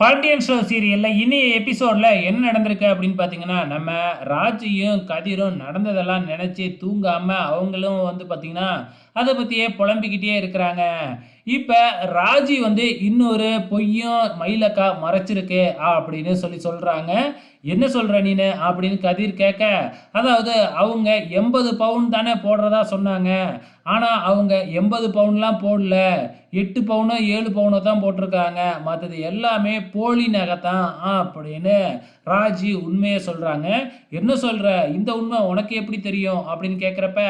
Pandian show சீரியலில் இனி எபிசோடில் என்ன நடந்திருக்கு அப்படின்னு பார்த்தீங்கன்னா நம்ம ராஜியும் கதிரும் நடந்ததெல்லாம் நினச்சி தூங்காமல் அவங்களும் வந்து பார்த்திங்கன்னா அதை பற்றியே புலம்பிக்கிட்டே இருக்கிறாங்க. இப்போ ராஜி வந்து இன்னொரு பொய்யும் மயிலக்கா மறைச்சிருக்கு அப்படின்னு சொல்லி சொல்கிறாங்க என்ன சொல்கிற நீனு? அப்படின்னு கதிர் கேட்க அதாவது அவங்க எண்பது பவுன் தானே போடுறதா சொன்னாங்க. ஆனால் அவங்க எண்பது பவுன்லாம் போடல. எட்டு பவுனோ ஏழு பவுனோ தான் போட்டிருக்காங்க. மற்றது எல்லாமே போலி நகை தான் அப்படின்னு ராஜி உண்மையை சொல்கிறாங்க என்ன சொல்கிற இந்த உண்மை உனக்கு எப்படி தெரியும்? அப்படின்னு கேட்குறப்ப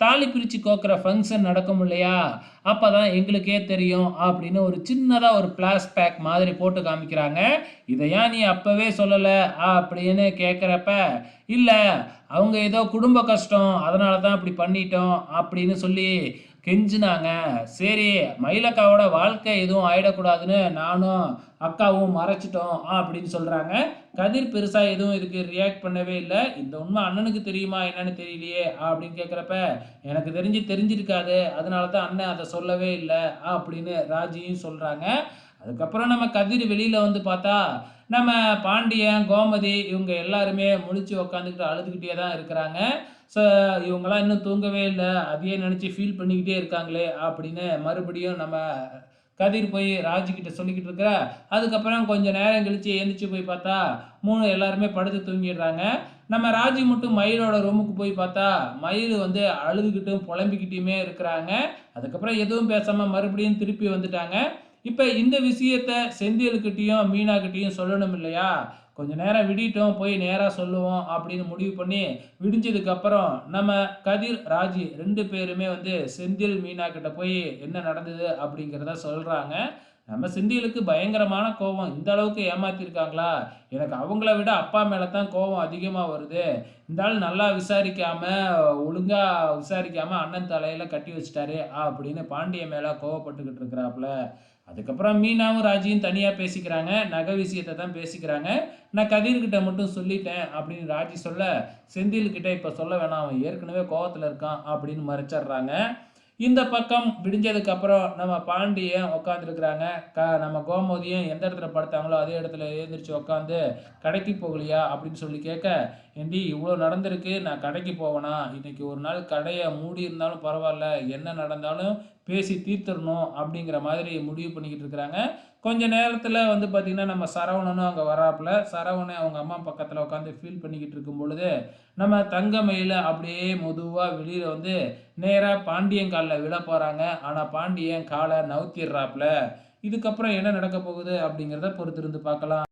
தாலி பிரித்து கோக்குற ஃபங்க்ஷன் நடக்கும் இல்லையா? அப்போ தான் எங்களுக்கே தெரியும் அப்படின்னு ஒரு சின்னதாக ஒரு பிளாஸ் பேக் மாதிரி போட்டு காமிக்கிறாங்க. இதை ஏன் நீ அப்போவே சொல்லலை அப்படின்னு கேட்குறப்ப இல்லை அவங்க ஏதோ குடும்ப கஷ்டம் அதனால தான் அப்படி பண்ணிட்டோம் அப்படின்னு சொல்லி கெஞ்சினாங்க. சரி மயிலக்காவோட வாழ்க்கை எதுவும் ஆயிடக்கூடாதுன்னு நானும் அக்காவும் மறைச்சிட்டோம் அப்படின்னு சொல்கிறாங்க கதிர் பெருசாக எதுவும் இதுக்கு ரியாக்ட் பண்ணவே இல்லை. இந்த உண்மை அண்ணனுக்கு தெரியுமா என்னன்னு தெரியலையே அப்படின்னு கேட்குறப்ப எனக்கு தெரிஞ்சு தெரிஞ்சிருக்காது. அதனால தான் அண்ணன் அதை சொல்லவே இல்லை அப்படின்னு ராஜியும் சொல்கிறாங்க அதுக்கப்புறம் நம்ம கதிர் வெளியில் வந்து பார்த்தா நம்ம பாண்டியன் கோமதி இவங்க எல்லாருமே முழிச்சு உக்காந்துக்கிட்டு அழுதுகிட்டே தான் இருக்கிறாங்க. ஸோ இவங்கெல்லாம் இன்னும் தூங்கவே இல்லை. அதையே நினச்சி ஃபீல் பண்ணிக்கிட்டே இருக்காங்களே அப்படின்னு மறுபடியும் நம்ம கதிர் போய் ராஜுக்கிட்ட சொல்லிக்கிட்டு இருக்கிற அதுக்கப்புறம் கொஞ்சம் நேரம் கழித்து எழுந்திரிச்சு போய் பார்த்தா மூணு எல்லாருமே படுத்து தூங்கிடுறாங்க. நம்ம ராஜி மட்டும் மயிலோட ரூமுக்கு போய் பார்த்தா மயில் வந்து அழுதுகிட்டும் புலம்பிக்கிட்டையுமே இருக்கிறாங்க. அதுக்கப்புறம் எதுவும் பேசாமல் மறுபடியும் திருப்பி வந்துட்டாங்க. இப்போ இந்த விஷயத்த செந்தியல்கிட்டையும் மீனாக்கிட்டேயும் சொல்லணும் இல்லையா? கொஞ்சம் நேரம் விடிட்டோம் போய் நேராக சொல்லுவோம் அப்படின்னு முடிவு பண்ணி விடிஞ்சதுக்கப்புறம் நம்ம கதிர் ராஜி ரெண்டு பேருமே வந்து செந்தில் மீனா கிட்ட போய் என்ன நடந்தது அப்படிங்கிறத சொல்கிறாங்க நம்ம செந்திலுக்கு பயங்கரமான கோபம். இந்த அளவுக்கு ஏமாத்திருக்காங்களா? எனக்கு அவங்கள விட அப்பா மேலே தான் கோபம் அதிகமாக வருது. இந்த ஆள் நல்லா விசாரிக்காமல் ஒழுங்காக விசாரிக்காமல் அண்ணன் தலையில் கட்டி வச்சிட்டாரு அப்படின்னு பாண்டிய மேலே கோவப்பட்டுக்கிட்டு இருக்கிறாப்புல. அதுக்கப்புறம் மீனாவும் ராஜியும் தனியாக பேசிக்கிறாங்க. நகை விஷயத்தை தான் பேசிக்கிறாங்க. நான் கதிர்கிட்ட மட்டும் சொல்லிட்டேன் அப்படின்னு ராஜி சொல்ல செந்தில்கிட்ட இப்போ சொல்ல வேணாம். அவன் ஏற்கனவே கோவத்தில் இருக்கான் அப்படின்னு மறைச்சிட்றாங்க. இந்த பக்கம் விடிஞ்சதுக்கப்புறம் நம்ம பாண்டியன் உட்காந்துருக்குறாங்க க நம்ம கோமதியும் எந்த இடத்துல படுத்தாங்களோ அதே இடத்துல எழுந்திரிச்சு உட்காந்து கடைக்கு போகலையா அப்படின்னு சொல்லி கேட்க ஏண்டி இவ்வளோ நடந்திருக்கு. நான் கடைக்கு போவேனா? இன்றைக்கி ஒரு நாள் கடையை மூடி இருந்தாலும் பரவாயில்ல. என்ன நடந்தாலும் பேசி தீர்த்தரணும் அப்படிங்கிற மாதிரி முடிவு பண்ணிக்கிட்டு இருக்கிறாங்க. கொஞ்ச நேரத்தில் வந்து பார்த்திங்கன்னா நம்ம சரவணனும் அங்கே வராப்பில். சரவணை அவங்க அம்மா பக்கத்தில் உட்காந்து ஃபீல் பண்ணிக்கிட்டு இருக்கும் பொழுது நம்ம தங்கமயில அப்படியே மெதுவாக வெளியில் வந்து நேராக பாண்டியன் காலில் விழ போகிறாங்க ஆனால் பாண்டியன் காலை நவுத்திடுறாப்புல. இதுக்கப்புறம் என்ன நடக்க போகுது அப்படிங்கிறத பொறுத்திருந்து பார்க்கலாம்.